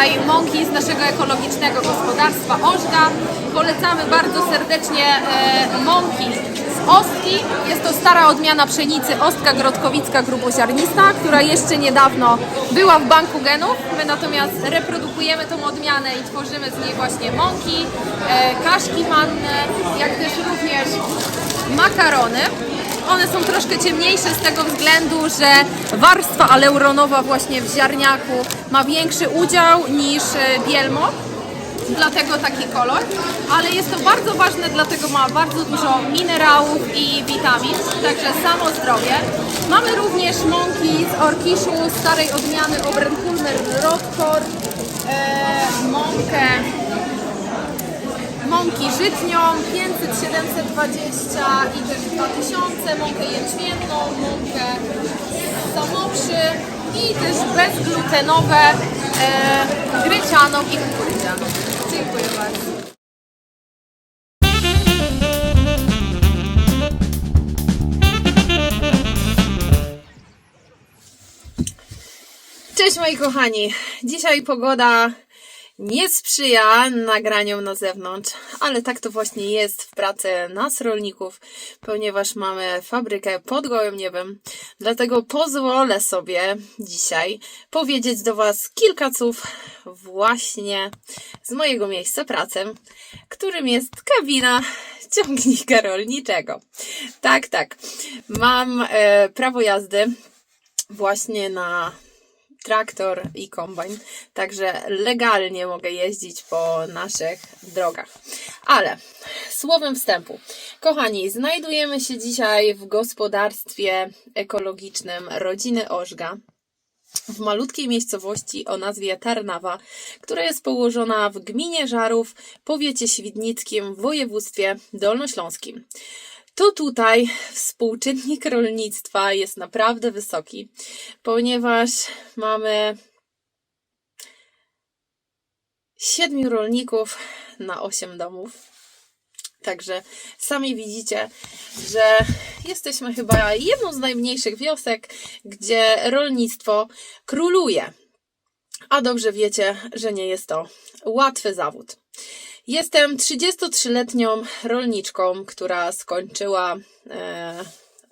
dzisiaj mąki z naszego ekologicznego gospodarstwa Ożga. Polecamy bardzo serdecznie e, mąki z Ostki. Jest to stara odmiana pszenicy Ostka Grodkowicka gruboziarnista, która jeszcze niedawno była w banku genów. My natomiast reprodukujemy tą odmianę i tworzymy z niej właśnie mąki, e, kaszki manne, jak też również makarony. One są troszkę ciemniejsze z tego względu, że warstwa aleuronowa właśnie w ziarniaku ma większy udział niż e, bielmo. Dlatego taki kolor, ale jest to bardzo ważne, dlatego ma bardzo dużo minerałów i witamin, także samo zdrowie. Mamy również mąki z orkiszu starej odmiany Obrenkulmer Rotkor, e, mąkę mąki żytnią 500, 720 i też 2000, mąkę jęczmienną, mąkę samoprzy i też bezglutenowe e, grycianą i kukurydzianą. Dziękuję bardzo. Cześć moi kochani. Dzisiaj pogoda nie sprzyja nagraniom na zewnątrz, ale tak to właśnie jest w pracy nas rolników, ponieważ mamy fabrykę pod gołym niebem. Dlatego pozwolę sobie dzisiaj powiedzieć do Was kilka słów właśnie z mojego miejsca pracy, którym jest kabina ciągnika rolniczego. Tak, tak. Mam e, prawo jazdy właśnie na traktor i kombajn, także legalnie mogę jeździć po naszych drogach. Ale słowem wstępu, kochani, znajdujemy się dzisiaj w gospodarstwie ekologicznym rodziny Ożga. W malutkiej miejscowości o nazwie Tarnawa, która jest położona w gminie Żarów, powiecie świdnickim, w województwie dolnośląskim to tutaj współczynnik rolnictwa jest naprawdę wysoki, ponieważ mamy siedmiu rolników na osiem domów. Także sami widzicie, że jesteśmy chyba jedną z najmniejszych wiosek, gdzie rolnictwo króluje. A dobrze wiecie, że nie jest to łatwy zawód. Jestem 33-letnią rolniczką, która skończyła e,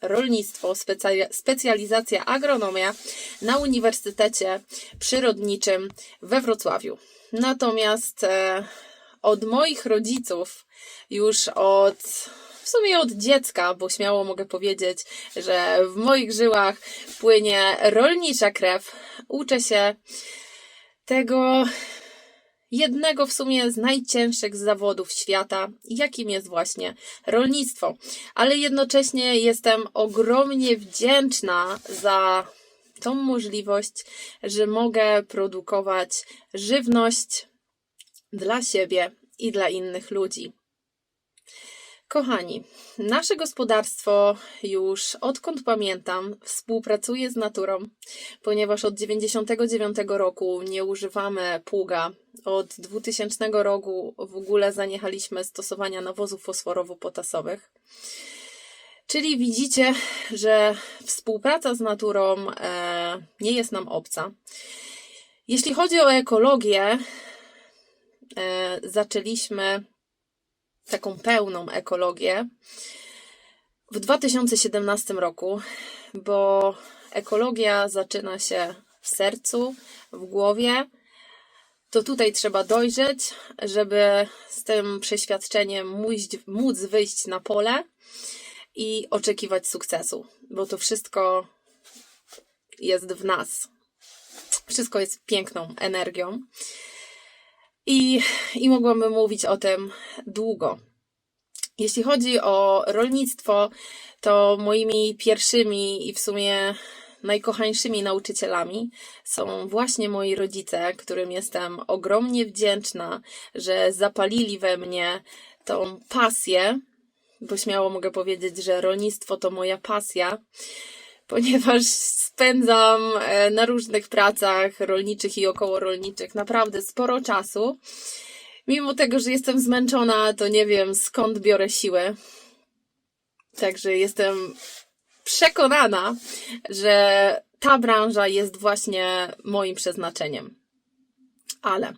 rolnictwo, specja- specjalizacja agronomia na Uniwersytecie Przyrodniczym we Wrocławiu. Natomiast e, od moich rodziców już od w sumie od dziecka, bo śmiało mogę powiedzieć, że w moich żyłach płynie rolnicza krew. Uczę się tego jednego w sumie z najcięższych zawodów świata, jakim jest właśnie rolnictwo. Ale jednocześnie jestem ogromnie wdzięczna za tą możliwość, że mogę produkować żywność dla siebie i dla innych ludzi. Kochani, nasze gospodarstwo już odkąd pamiętam współpracuje z naturą, ponieważ od 99 roku nie używamy pługa. Od 2000 roku w ogóle zaniechaliśmy stosowania nawozów fosforowo-potasowych. Czyli widzicie, że współpraca z naturą e, nie jest nam obca. Jeśli chodzi o ekologię, e, zaczęliśmy taką pełną ekologię w 2017 roku, bo ekologia zaczyna się w sercu, w głowie. To tutaj trzeba dojrzeć, żeby z tym przeświadczeniem móc, móc wyjść na pole i oczekiwać sukcesu, bo to wszystko jest w nas. Wszystko jest piękną energią. I, I mogłabym mówić o tym długo. Jeśli chodzi o rolnictwo, to moimi pierwszymi i w sumie najkochańszymi nauczycielami są właśnie moi rodzice, którym jestem ogromnie wdzięczna, że zapalili we mnie tą pasję, bo śmiało mogę powiedzieć, że rolnictwo to moja pasja, ponieważ spędzam e, na różnych pracach rolniczych i okołorolniczych naprawdę sporo czasu. Mimo tego, że jestem zmęczona, to nie wiem skąd biorę siłę. Także jestem przekonana, że ta branża jest właśnie moim przeznaczeniem. Ale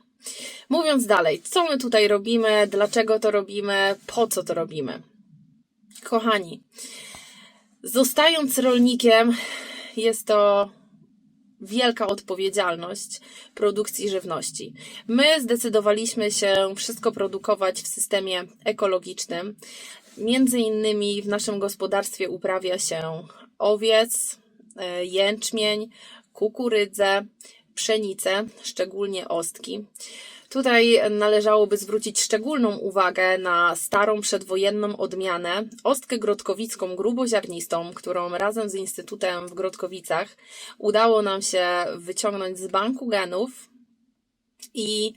mówiąc dalej, co my tutaj robimy, dlaczego to robimy, po co to robimy? Kochani, zostając rolnikiem, jest to wielka odpowiedzialność produkcji żywności. My zdecydowaliśmy się wszystko produkować w systemie ekologicznym. Między innymi w naszym gospodarstwie uprawia się owiec, e, jęczmień, kukurydzę, pszenicę, szczególnie ostki. Tutaj należałoby zwrócić szczególną uwagę na starą przedwojenną odmianę, ostkę grodkowicką gruboziarnistą, którą razem z Instytutem w Grodkowicach udało nam się wyciągnąć z banku genów i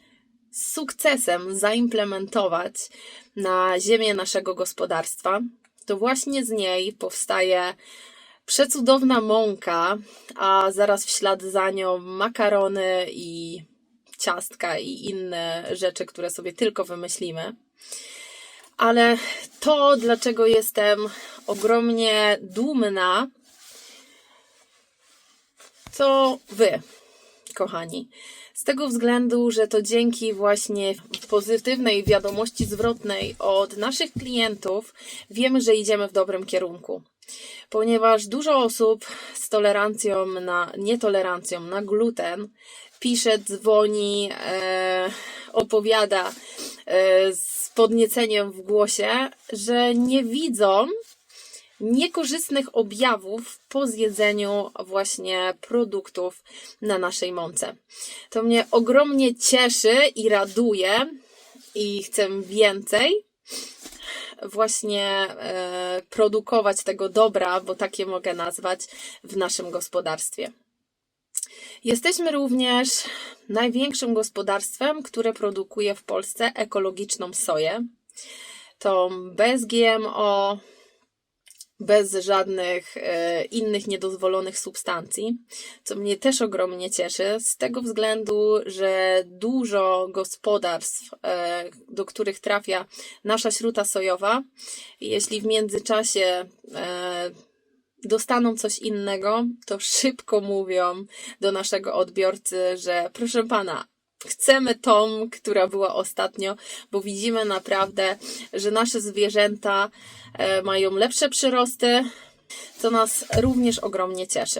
z sukcesem zaimplementować na ziemię naszego gospodarstwa. To właśnie z niej powstaje przecudowna mąka, a zaraz w ślad za nią makarony i ciastka i inne rzeczy, które sobie tylko wymyślimy. Ale to, dlaczego jestem ogromnie dumna, to wy, kochani. Z tego względu, że to dzięki właśnie pozytywnej wiadomości zwrotnej od naszych klientów wiemy, że idziemy w dobrym kierunku. Ponieważ dużo osób z tolerancją na nietolerancją na gluten pisze, dzwoni, e, opowiada e, z podnieceniem w głosie, że nie widzą niekorzystnych objawów po zjedzeniu właśnie produktów na naszej mące. To mnie ogromnie cieszy i raduje i chcę więcej właśnie e, produkować tego dobra, bo takie mogę nazwać, w naszym gospodarstwie. Jesteśmy również największym gospodarstwem, które produkuje w Polsce ekologiczną soję. To bez GMO, bez żadnych e, innych niedozwolonych substancji, co mnie też ogromnie cieszy, z tego względu, że dużo gospodarstw, e, do których trafia nasza śruta sojowa, jeśli w międzyczasie e, dostaną coś innego, to szybko mówią do naszego odbiorcy, że proszę pana, chcemy tą, która była ostatnio, bo widzimy naprawdę, że nasze zwierzęta e, mają lepsze przyrosty, co nas również ogromnie cieszy.